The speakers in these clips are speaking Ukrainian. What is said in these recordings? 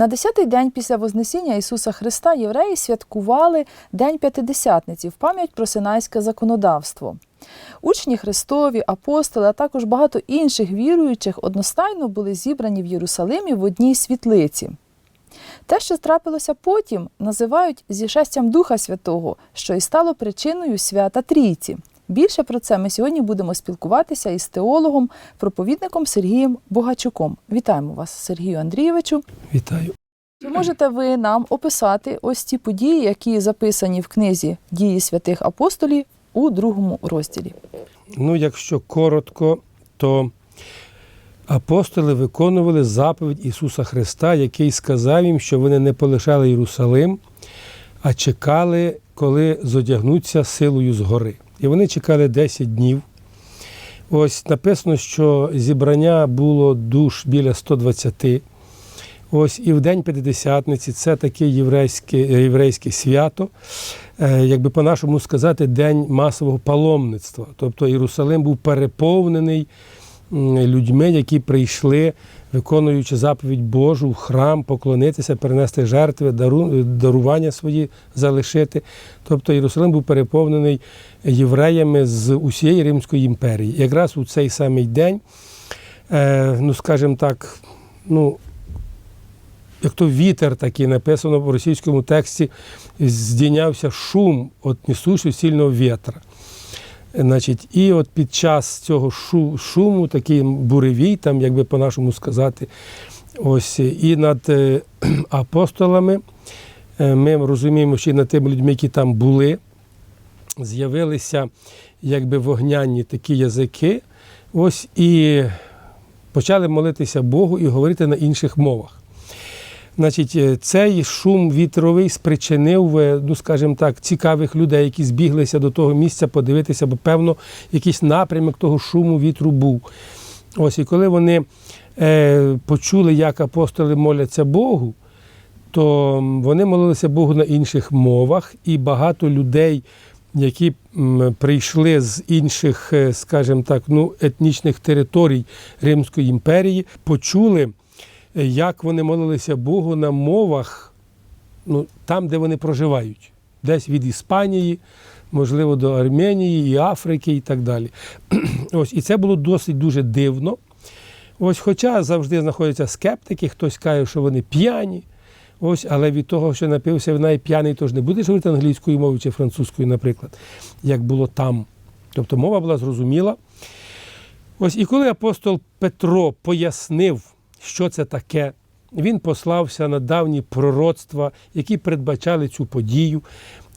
На 10-й день після Вознесіння Ісуса Христа євреї святкували День П'ятидесятниці в пам'ять про синайське законодавство. Учні Христові, апостоли, а також багато інших віруючих одностайно були зібрані в Єрусалимі в одній світлиці. Те, що трапилося потім, називають зішестям Духа Святого, що і стало причиною свята Трійці. Більше про це ми сьогодні будемо спілкуватися із теологом, проповідником Сергієм Богачуком. Вітаємо вас, Сергію Андрійовичу. Вітаю. Чи можете ви нам описати ось ті події, які записані в книзі Дії святих апостолів у другому розділі? Ну, якщо коротко, то апостоли виконували заповідь Ісуса Христа, який сказав їм, що вони не полишали Єрусалим, а чекали, коли зодягнуться силою згори. І вони чекали 10 днів. Ось написано, що зібрання було душ біля 120. Ось і в день П'ятидесятниці це таке єврейське, єврейське свято, е, якби по-нашому сказати, день масового паломництва. Тобто Єрусалим був переповнений людьми, які прийшли, виконуючи заповідь Божу в храм, поклонитися, перенести жертви, дарування свої залишити. Тобто Єрусалим був переповнений євреями з усієї Римської імперії. Якраз у цей самий день, е, ну скажімо так, ну як то вітер такий написано в російському тексті, здійнявся шум від несущого сильного вітра. Значить, і от під час цього шу- шуму, такий буревій, там, як по-нашому сказати, ось і над е, апостолами, е, ми розуміємо, що і над тими людьми, які там були, з'явилися якби вогняні такі язики. Ось і почали молитися Богу і говорити на інших мовах. Значить, е, цей шум вітровий спричинив, е, ну скажімо так, цікавих людей, які збіглися до того місця подивитися, бо певно якийсь напрямок того шуму вітру був. Ось і коли вони е, почули, як апостоли моляться Богу, то вони молилися Богу на інших мовах, і багато людей, які прийшли з інших, е, скажімо так, ну, етнічних територій Римської імперії, почули як вони молилися Богу на мовах, ну, там, де вони проживають, десь від Іспанії, можливо, до Арменії, і Африки і так далі. Ось, і це було досить дуже дивно. Ось, хоча завжди знаходяться скептики, хтось каже, що вони п'яні. Ось, але від того, що напився вина і п'яний, то ж не будеш говорити англійською мовою чи французькою, наприклад, як було там. Тобто мова була зрозуміла. Ось і коли апостол Петро пояснив, що це таке, він послався на давні пророцтва, які передбачали цю подію.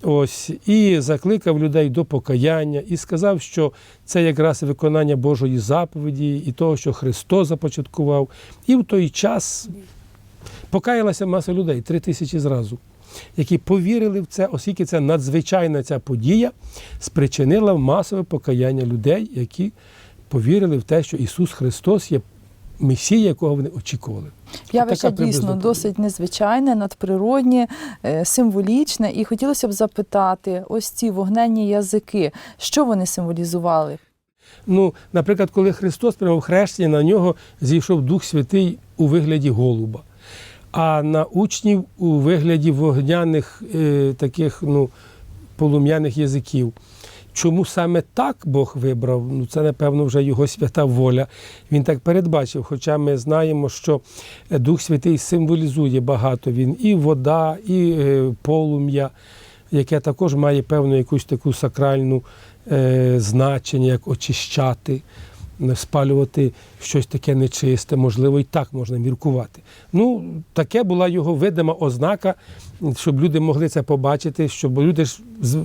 Ось і закликав людей до покаяння, і сказав, що це якраз виконання Божої заповіді і того, що Христос започаткував. І в той час покаялася маса людей, три тисячі зразу, які повірили в це, оскільки це надзвичайна ця подія спричинила масове покаяння людей, які повірили в те, що Ісус Христос є Месія, якого вони очікували. Явище дійсно досить незвичайне, надприроднє, е, символічне. І хотілося б запитати, ось ці вогненні язики, що вони символізували? Ну, наприклад, коли Христос приймав хрещення, на нього зійшов Дух Святий у вигляді голуба, а на учнів у вигляді вогняних е, таких ну, полум'яних язиків. Чому саме так Бог вибрав? Ну, це, напевно, вже його свята воля. Він так передбачив. Хоча ми знаємо, що Дух Святий символізує багато. Він і вода, і е, полум'я, яке також має певну якусь таку сакральну е, значення, як очищати, спалювати щось таке нечисте, можливо, і так можна міркувати. Ну, таке була його видима ознака, щоб люди могли це побачити, щоб люди ж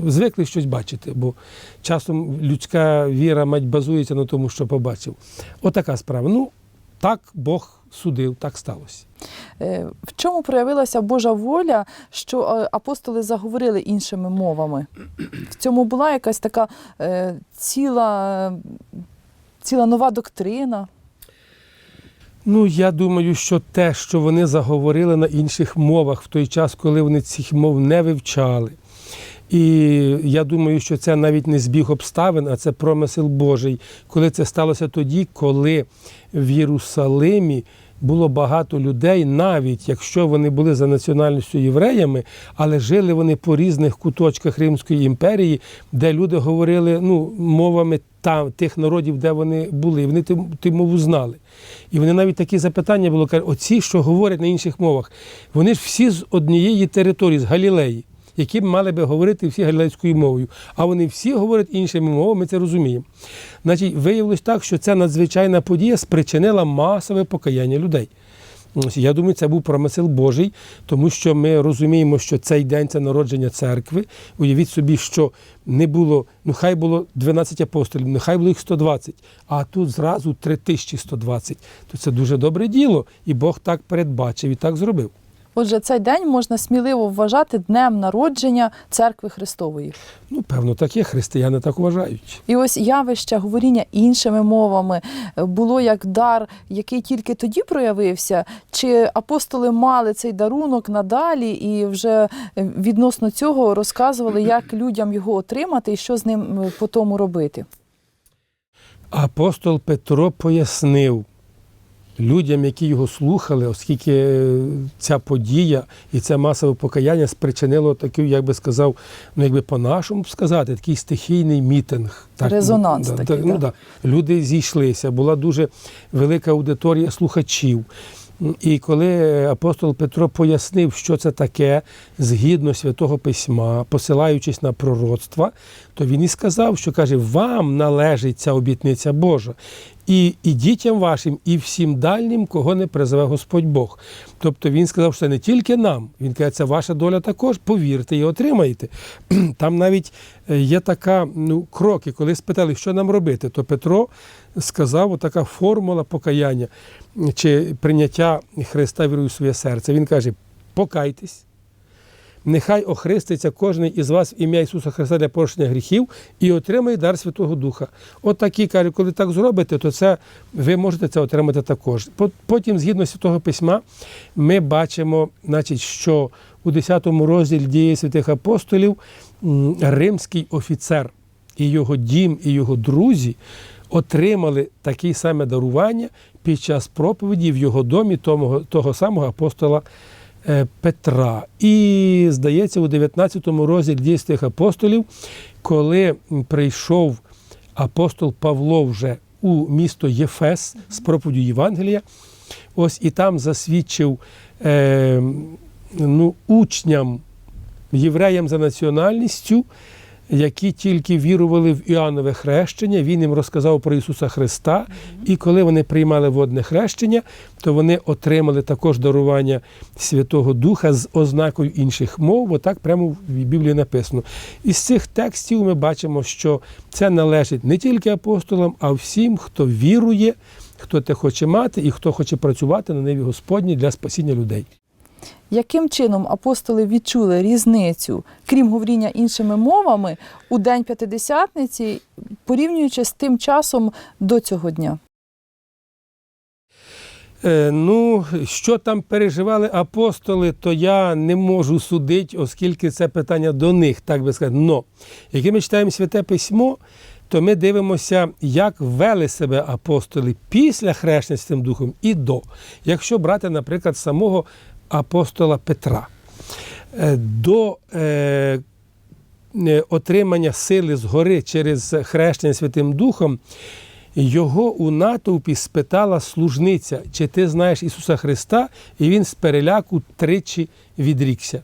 звикли щось бачити, бо часом людська віра мать базується на тому, що побачив. Отака справа. Ну, так Бог судив, так сталося. Е, В чому проявилася Божа воля, що е, апостоли заговорили іншими мовами? В цьому була якась така е, ціла, ціла нова доктрина. Ну, я думаю, що те, що вони заговорили на інших мовах в той час, коли вони цих мов не вивчали. І я думаю, що це навіть не збіг обставин, а це промисел Божий, коли це сталося тоді, коли в Єрусалимі було багато людей, навіть якщо вони були за національністю євреями, але жили вони по різних куточках Римської імперії, де люди говорили ну, мовами там, тих народів, де вони були, і вони ту, мову знали. І вони навіть такі запитання було кажуть, оці, що говорять на інших мовах, вони ж всі з однієї території, з Галілеї які б мали би говорити всі галілейською мовою. А вони всі говорять іншими мовами, ми це розуміємо. Значить, виявилось так, що ця надзвичайна подія спричинила масове покаяння людей. Я думаю, це був промисел Божий, тому що ми розуміємо, що цей день це народження церкви. Уявіть собі, що не було, ну хай було 12 апостолів, нехай було їх 120, а тут зразу 3120. То це дуже добре діло, і Бог так передбачив і так зробив. Отже, цей день можна сміливо вважати днем народження церкви Христової. Ну, певно, так є, християни так вважають. І ось явище говоріння іншими мовами е, було як дар, який тільки тоді проявився, чи апостоли мали цей дарунок надалі і вже е, відносно цього розказували, як людям його отримати і що з ним е, по тому робити. Апостол Петро пояснив людям, які його слухали, оскільки ця подія і це масове покаяння спричинило такий, як би сказав, ну якби по-нашому сказати, такий стихійний мітинг. Резонанс ну, такий, так, ну, да. да. Люди зійшлися, була дуже велика аудиторія слухачів. І коли апостол Петро пояснив, що це таке згідно святого письма, посилаючись на пророцтва, то він і сказав, що каже: вам належить ця обітниця Божа. І, і дітям вашим, і всім дальнім, кого не призове Господь Бог. Тобто він сказав, що це не тільки нам. Він каже, це ваша доля також, повірте і отримаєте. Там навіть е, є така ну, кроки, коли спитали, що нам робити, то Петро сказав, отака формула покаяння чи прийняття Христа вірою в своє серце. Він каже: покайтесь. Нехай охреститься кожен із вас в ім'я Ісуса Христа для прощення гріхів і отримає дар Святого Духа. От такі каже, коли так зробите, то це ви можете це отримати також. Потім, згідно Святого Письма, ми бачимо, значить, що у 10 розділі дії святих апостолів римський офіцер і його дім, і його друзі отримали таке саме дарування під час проповіді в його домі того, того самого апостола Петра. І, здається, у 19 розділі дій апостолів, коли прийшов апостол Павло вже у місто Єфес з проповіддю Євангелія, ось і там засвідчив е, ну, учням, євреям за національністю, які тільки вірували в Іоаннове хрещення, він їм розказав про Ісуса Христа. І коли вони приймали водне хрещення, то вони отримали також дарування Святого Духа з ознакою інших мов, бо так прямо в Біблії написано. Із цих текстів ми бачимо, що це належить не тільки апостолам, а всім, хто вірує, хто те хоче мати і хто хоче працювати на ниві Господній для спасіння людей. Яким чином апостоли відчули різницю, крім говоріння іншими мовами, у день п'ятидесятниці, порівнюючи з тим часом до цього дня? Е, ну, що там переживали апостоли, то я не можу судити, оскільки це питання до них, так би сказати. Но, якщо ми читаємо Святе Письмо, то ми дивимося, як вели себе апостоли після хрещення з цим духом і до. Якщо брати, наприклад, самого апостола Петра, Е, до е, е, отримання сили згори через хрещення Святим Духом, його у натовпі спитала служниця, чи ти знаєш Ісуса Христа, і він з переляку тричі відрікся.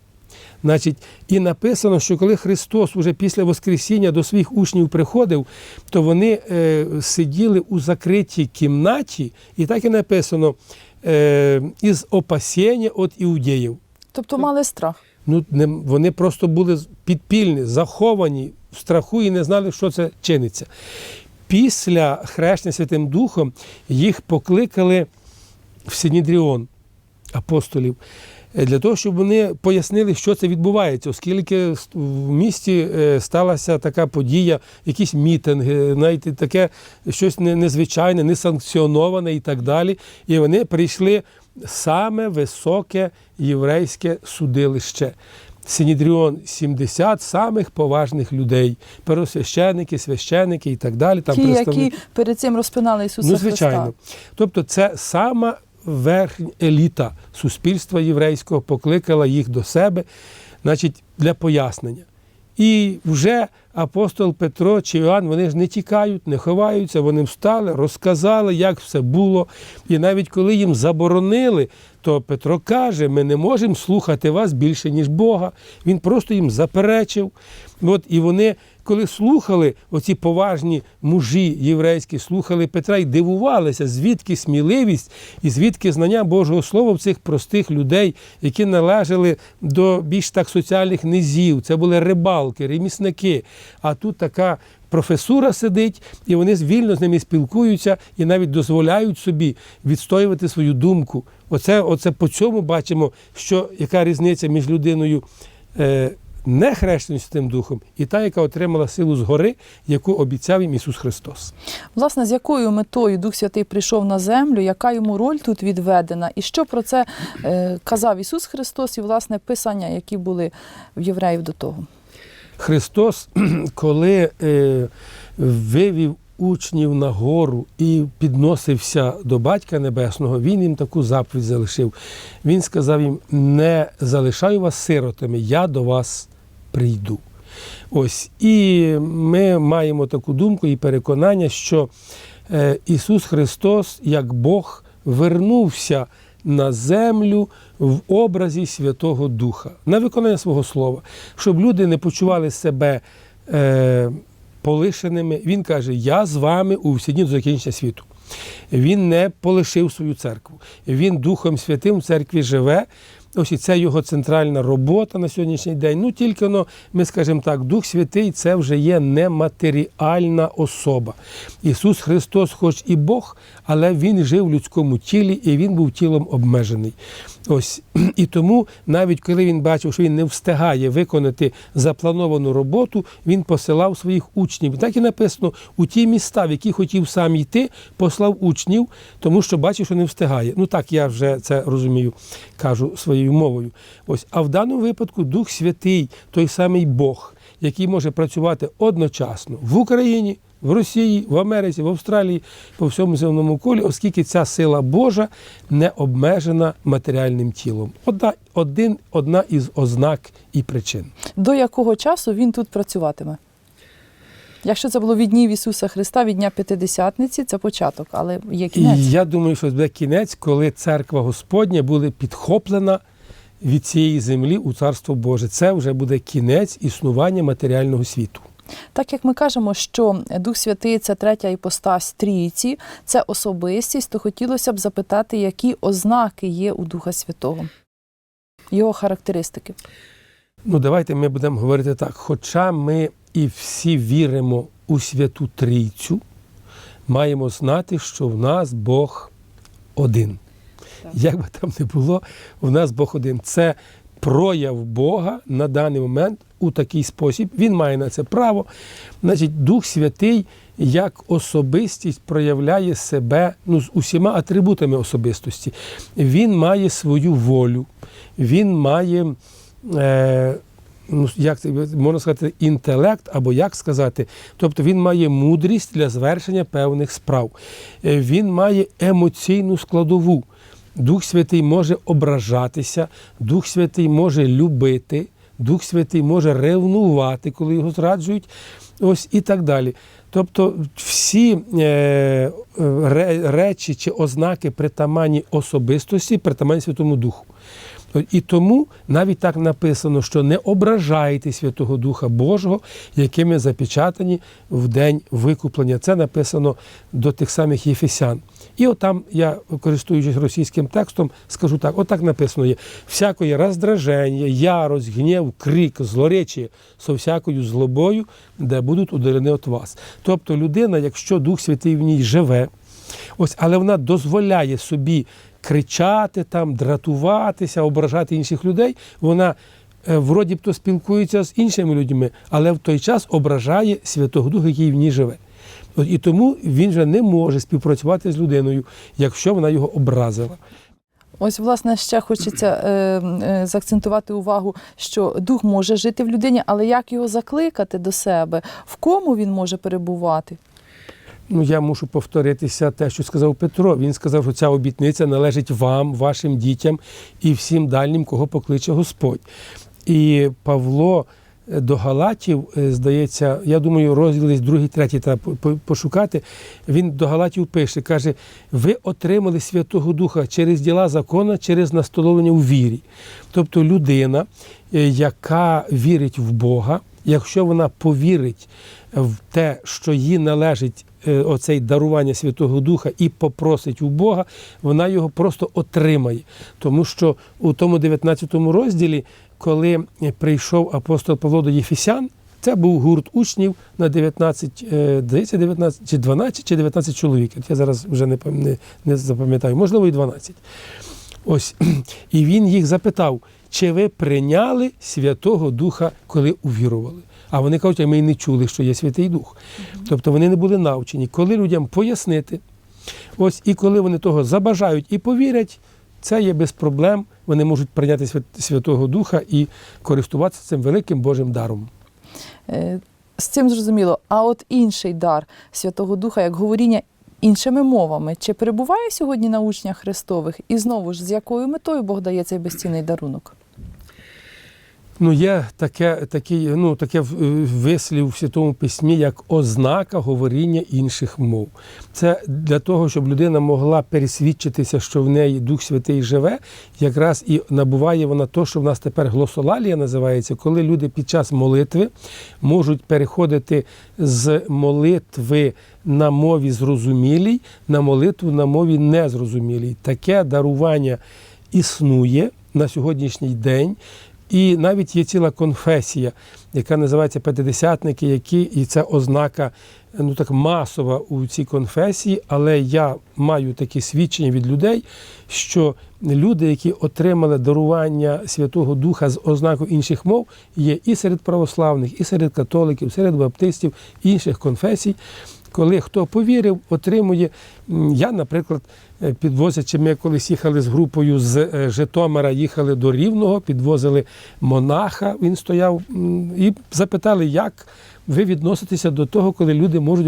Значить, і написано, що коли Христос уже після Воскресіння до своїх учнів приходив, то вони е, сиділи у закритій кімнаті, і так і написано е, із опасіння від іудеїв. Тобто мали страх. Ну, не, вони просто були підпільні, заховані в страху і не знали, що це чиниться. Після хрещення Святим Духом їх покликали в Синідріон апостолів для того, щоб вони пояснили, що це відбувається, оскільки в місті е, сталася така подія, якісь мітинги, навіть таке щось незвичайне, несанкціоноване і так далі. І вони прийшли саме високе єврейське судилище. Синідріон 70 самих поважних людей, первосвященники, священники і так далі. Там Ті, представники. які перед цим розпинали Ісуса Ну, звичайно. Христа. Тобто, це сама верхня еліта суспільства єврейського покликала їх до себе, значить, для пояснення. І вже апостол Петро чи Іоанн, вони ж не тікають, не ховаються, вони встали, розказали, як все було. І навіть коли їм заборонили, то Петро каже: ми не можемо слухати вас більше, ніж Бога. Він просто їм заперечив. От, і вони, коли слухали, оці поважні мужі єврейські, слухали Петра і дивувалися, звідки сміливість і звідки знання Божого Слова в цих простих людей, які належали до більш так соціальних низів. Це були рибалки, ремісники. А тут така професура сидить, і вони вільно з ними спілкуються і навіть дозволяють собі відстоювати свою думку. Оце, оце по цьому бачимо, що яка різниця між людиною. Е, не хрещеною Святим Духом, і та, яка отримала силу згори, яку обіцяв їм Ісус Христос. Власне, з якою метою Дух Святий прийшов на землю, яка йому роль тут відведена, і що про це е, казав Ісус Христос і власне писання, які були в євреїв до того? Христос, коли е, вивів учнів на гору і підносився до Батька Небесного, Він їм таку заповідь залишив. Він сказав їм: не залишаю вас сиротами, я до вас прийду. Ось і ми маємо таку думку і переконання, що е, Ісус Христос, як Бог, вернувся на землю в образі Святого Духа на виконання свого слова, щоб люди не почували себе е, полишеними. Він каже: Я з вами у всі дні до закінчення світу. Він не полишив свою церкву. Він Духом Святим в церкві живе. Ось і це його центральна робота на сьогоднішній день. Ну тільки ну, ми скажемо так, Дух Святий це вже є нематеріальна особа. Ісус Христос, хоч і Бог, але Він жив в людському тілі і Він був тілом обмежений. Ось і тому, навіть коли він бачив, що він не встигає виконати заплановану роботу, він посилав своїх учнів. Так і написано у ті міста, в які хотів сам йти, послав учнів, тому що бачив, що не встигає. Ну так я вже це розумію, кажу своєю мовою. Ось, а в даному випадку Дух Святий, той самий Бог, який може працювати одночасно в Україні. В Росії, в Америці, в Австралії, по всьому земному колі, оскільки ця сила Божа не обмежена матеріальним тілом. Одна, один, одна із ознак і причин. До якого часу він тут працюватиме? Якщо це було від днів Ісуса Христа, від Дня П'ятидесятниці, це початок, але є кінець. І я думаю, що буде кінець, коли церква Господня буде підхоплена від цієї землі у Царство Боже. Це вже буде кінець існування матеріального світу. Так як ми кажемо, що Дух Святий це третя іпостась трійці, це особистість, то хотілося б запитати, які ознаки є у Духа Святого, його характеристики. Ну, давайте ми будемо говорити так. Хоча ми і всі віримо у Святу Трійцю, маємо знати, що в нас Бог один. Як би там не було, в нас Бог один. Це прояв Бога на даний момент у такий спосіб. Він має на це право. Значить, Дух Святий як особистість проявляє себе ну, з усіма атрибутами особистості. Він має свою волю, він має. Е, ну, як це можна сказати, інтелект, або як сказати, тобто він має мудрість для звершення певних справ. Е, Він має емоційну складову. Дух Святий може ображатися, Дух Святий може любити, Дух Святий може ревнувати, коли його зраджують, ось і так далі. Тобто всі е, речі чи ознаки притаманні особистості, притаманні Святому Духу. І тому навіть так написано, що не ображайте Святого Духа Божого, якими запечатані в день викуплення. Це написано до тих самих Єфесян. І отам я, користуючись російським текстом, скажу так: отак написано є: всякої роздраження, ярость, гнів, крик, злоречі со всякою злобою, де будуть удалені від вас. Тобто людина, якщо Дух Святий в ній живе, ось, але вона дозволяє собі кричати, там, дратуватися, ображати інших людей, вона е, вроді б то спілкується з іншими людьми, але в той час ображає Святого Духа, який в ній живе. От І тому він вже не може співпрацювати з людиною, якщо вона його образила. Ось, власне, ще хочеться е, е, заакцентувати увагу, що дух може жити в людині, але як його закликати до себе, в кому він може перебувати? Ну, я мушу повторитися те, що сказав Петро. Він сказав, що ця обітниця належить вам, вашим дітям і всім дальнім, кого покличе Господь. І Павло е, до Галатів, е, здається, я думаю, розділ другий, третій треба по- по- пошукати. Він до Галатів пише, каже: ви отримали Святого Духа через діла закона, через настановлення у вірі. Тобто людина, е, яка вірить в Бога, якщо вона повірить в те, що їй належить оцей дарування Святого Духа і попросить у Бога, вона його просто отримає. Тому що у тому 19 розділі, коли е, прийшов апостол Павло до Єфісян, це був гурт учнів на 19, е, здається, 19 чи 12 чи 19 чоловік. От Я зараз вже не, не, не запам'ятаю, можливо, і 12. Ось. І він їх запитав, чи ви прийняли Святого Духа, коли увірували? А вони кажуть, а ми й не чули, що є Святий Дух. Тобто вони не були навчені. Коли людям пояснити, ось і коли вони того забажають і повірять, це є без проблем. Вони можуть прийняти Свят- Святого Духа і користуватися цим великим Божим даром. Е, З цим зрозуміло. А от інший дар Святого Духа, як говоріння іншими мовами, чи перебуває сьогодні на учнях Христових? І знову ж, з якою метою Бог дає цей безцінний дарунок? Ну, є таке, такий, ну, таке в- вислів в Святому Письмі, як ознака говоріння інших мов. Це для того, щоб людина могла пересвідчитися, що в неї Дух Святий живе, якраз і набуває вона то, що в нас тепер глосолалія називається, коли люди під час молитви можуть переходити з молитви на мові зрозумілій на молитву на мові незрозумілій. Таке дарування існує на сьогоднішній день. І навіть є ціла конфесія, яка називається П'ятидесятники, які і це ознака ну так масова у цій конфесії. Але я маю такі свідчення від людей, що люди, які отримали дарування Святого Духа з ознакою інших мов, є і серед православних, і серед католиків, серед баптистів, інших конфесій. Коли хто повірив, отримує. Я, наприклад, е, підвозячи, ми колись їхали з групою з е, Житомира, їхали до Рівного, підвозили монаха, він стояв і запитали, як ви відноситеся до того, коли люди можуть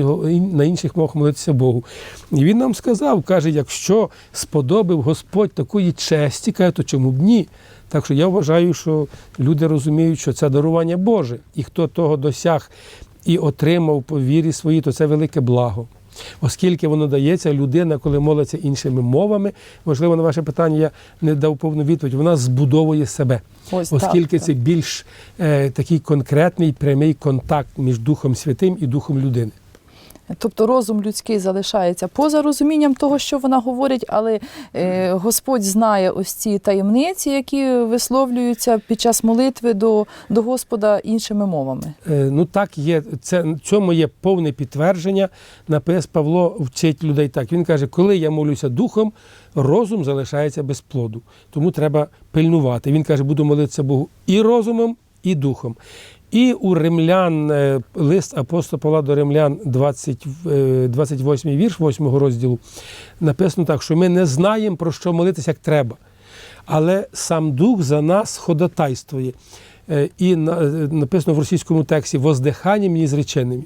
на інших мовах молитися Богу. І він нам сказав, каже, якщо сподобав Господь такої честі, каже, то чому б ні? Так що я вважаю, що люди розуміють, що це дарування Боже, і хто того досяг і отримав по вірі своїй, то це велике благо. Оскільки воно дається, людина, коли молиться іншими мовами, можливо, на ваше питання я не дав повну відповідь, вона збудовує себе. Ось Оскільки так, це більш е, такий конкретний прямий контакт між Духом Святим і Духом людини. Тобто розум людський залишається поза розумінням того, що вона говорить, але е, Господь знає ось ці таємниці, які висловлюються під час молитви до, до Господа іншими мовами. Е, Ну так є. Це цьому є повне підтвердження. Напис Павло вчить людей так. Він каже, коли я молюся духом, розум залишається без плоду. Тому треба пильнувати. Він каже, буду молитися Богу і розумом, і духом. І у римлян е, лист апостола Павла до римлян, 20, е, 28 вірш 8 розділу, написано так, що ми не знаємо, про що молитися як треба. Але сам Дух за нас ходатайствує. Е, І е, написано в російському тексті воздиханням незреченими.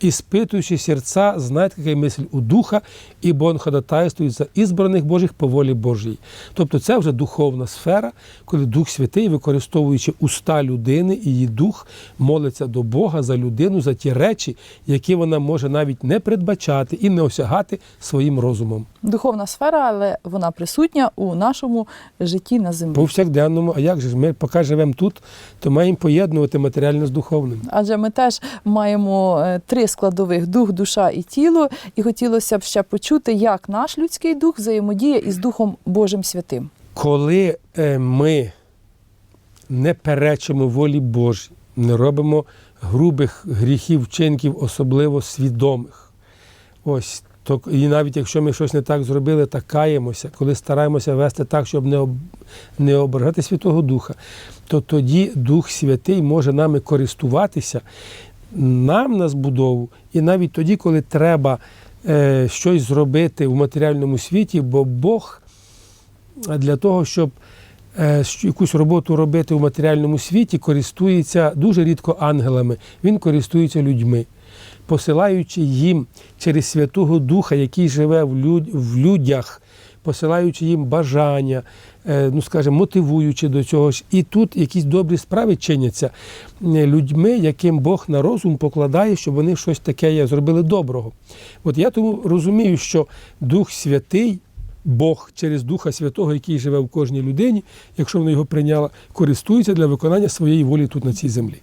Іспитуючи серця, знаєте, яка мисль у духа, ібо он ходатайствує за ізбраних Божих по волі Божій. Тобто це вже духовна сфера, коли Дух Святий, використовуючи уста людини і її дух, молиться до Бога за людину, за ті речі, які вона може навіть не передбачати і не осягати своїм розумом. Духовна сфера, але вона присутня у нашому житті на землі. Повсякденному, а як же ми, поки живемо тут, то маємо поєднувати матеріальне з духовним. Адже ми теж маємо е, три складових: дух, душа і тіло. І хотілося б ще почути, як наш людський дух взаємодіє із Духом Божим Святим. Коли е, ми не перечимо волі Божій, не робимо грубих гріхів, вчинків, особливо свідомих. Ось то і навіть якщо ми щось не так зробили, так каємося, коли стараємося вести так, щоб не об, не ображати Святого Духа, то тоді Дух Святий може нами користуватися нам на збудову, і навіть тоді, коли треба е, щось зробити в матеріальному світі, бо Бог для того, щоб е, якусь роботу робити в матеріальному світі, користується дуже рідко ангелами, він користується людьми. посилаючи їм через Святого Духа, який живе в, люд, в людях, посилаючи їм бажання, е, ну скажімо, мотивуючи до цього ж. І тут якісь добрі справи чиняться е, людьми, яким Бог на розум покладає, щоб вони щось таке зробили доброго. От я тому розумію, що Дух Святий. Бог через Духа Святого, який живе в кожній людині, якщо вона його прийняла, користується для виконання своєї волі тут на цій землі.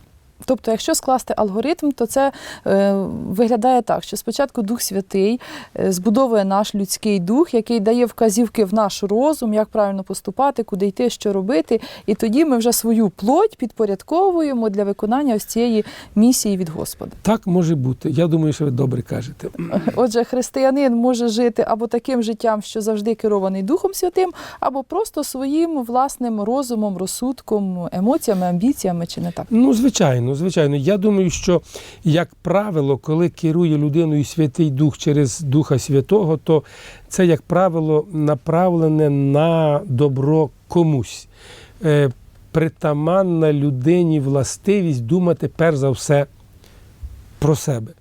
Тобто, якщо скласти алгоритм, то це е, виглядає так, що спочатку Дух Святий е, збудовує наш людський дух, який дає вказівки в наш розум, як правильно поступати, куди йти, що робити. І тоді ми вже свою плоть підпорядковуємо для виконання ось цієї місії від Господа. Так може бути. Я думаю, що ви добре кажете. Отже, християнин може жити або таким життям, що завжди керований Духом Святим, або просто своїм власним розумом, розсудком, емоціями, амбіціями, чи не так. Ну, звичайно, звичайно. Я думаю, що, як правило, коли керує людиною Святий Дух через Духа Святого, то це, як правило, направлене на добро комусь. Е, притаманна людині властивість думати перш за все про себе.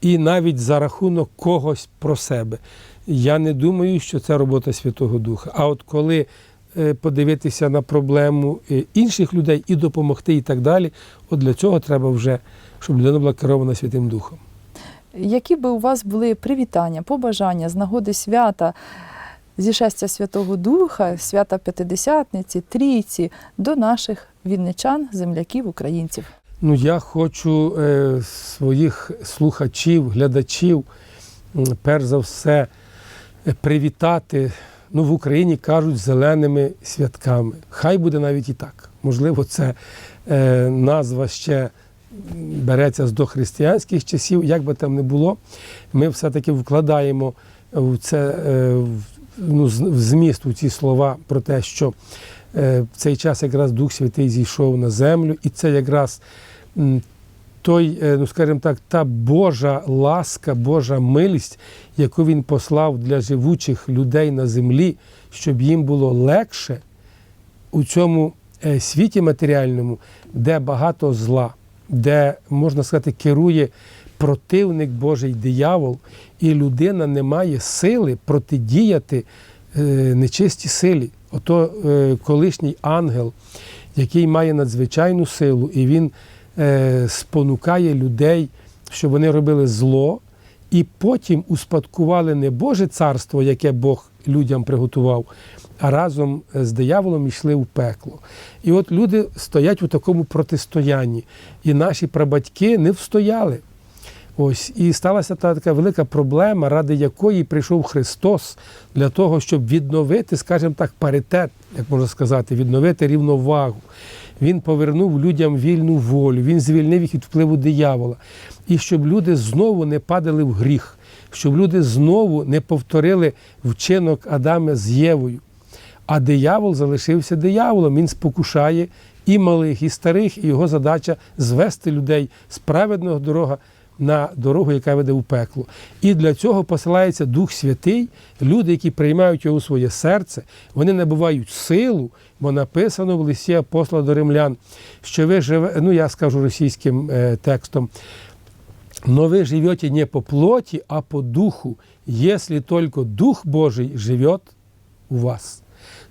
І навіть за рахунок когось про себе. Я не думаю, що це робота Святого Духа. А от коли подивитися на проблему е, інших людей і допомогти, і так далі, от для цього треба вже, щоб людина була керована Святим Духом. Які би у вас були привітання, побажання з нагоди свята, зішестя Святого Духа, свята П'ятидесятниці, Трійці до наших вінничан, земляків, українців? Ну, я хочу е, своїх слухачів, глядачів, перш за все, е, привітати. Ну, в Україні кажуть зеленими святками. Хай буде навіть і так. Можливо, це е, назва ще береться з дохристиянських часів, як би там не було, ми все-таки вкладаємо в це е, в- ну, в зміст у ці слова про те, що е, в цей час якраз Дух Святий зійшов на землю, і це якраз той, е, ну скажімо так, та Божа ласка, Божа милість, яку він послав для живучих людей на землі, щоб їм було легше у цьому е, світі матеріальному, де багато зла, де, можна сказати, керує противник Божий диявол, і людина не має сили протидіяти е, нечистій силі. Ото колишній ангел, який має надзвичайну силу, і він спонукає людей, щоб вони робили зло, і потім успадкували не Боже царство, яке Бог людям приготував, а разом з дияволом йшли в пекло. І от люди стоять у такому протистоянні, і наші прабатьки не встояли. Ось і сталася та така велика проблема, ради якої прийшов Христос для того, щоб відновити, скажімо так, паритет, як можна сказати, відновити рівновагу. Він повернув людям вільну волю, він звільнив їх від впливу диявола. І щоб люди знову не падали в гріх, щоб люди знову не повторили вчинок Адама з Євою. А диявол залишився дияволом, він спокушає і малих, і старих, і його задача звести людей з праведного дорога на дорогу, яка веде у пекло. І для цього посилається Дух Святий, люди, які приймають його у своє серце, вони набувають силу, бо написано в листі апостола до римлян, що ви живе, ну я скажу російським е, текстом. Но вы живете не по плоти, а по духу, если только Дух Божий живет у вас.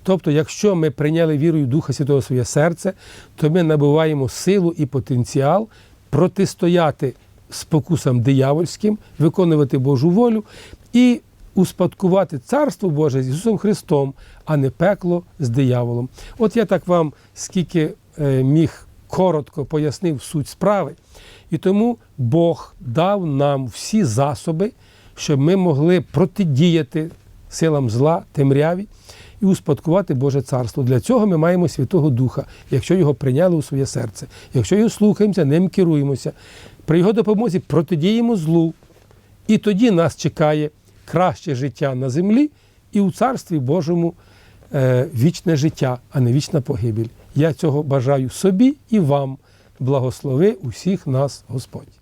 Тобто, якщо ми прийняли вірою Духа Святого в своє серце, то ми набуваємо силу і потенціал протистояти спокусам диявольським, виконувати Божу волю і успадкувати Царство Боже з Ісусом Христом, а не пекло з дияволом. От я так вам скільки е, міг коротко пояснив суть справи. І тому Бог дав нам всі засоби, щоб ми могли протидіяти силам зла, темряві і успадкувати Боже царство. Для цього ми маємо Святого Духа, якщо його прийняли у своє серце. Якщо його слухаємося, ним керуємося. При його допомозі протидіємо злу. І тоді нас чекає краще життя на землі і у Царстві Божому е, вічне життя, а не вічна погибель. Я цього бажаю собі і вам. Благослови усіх нас Господь.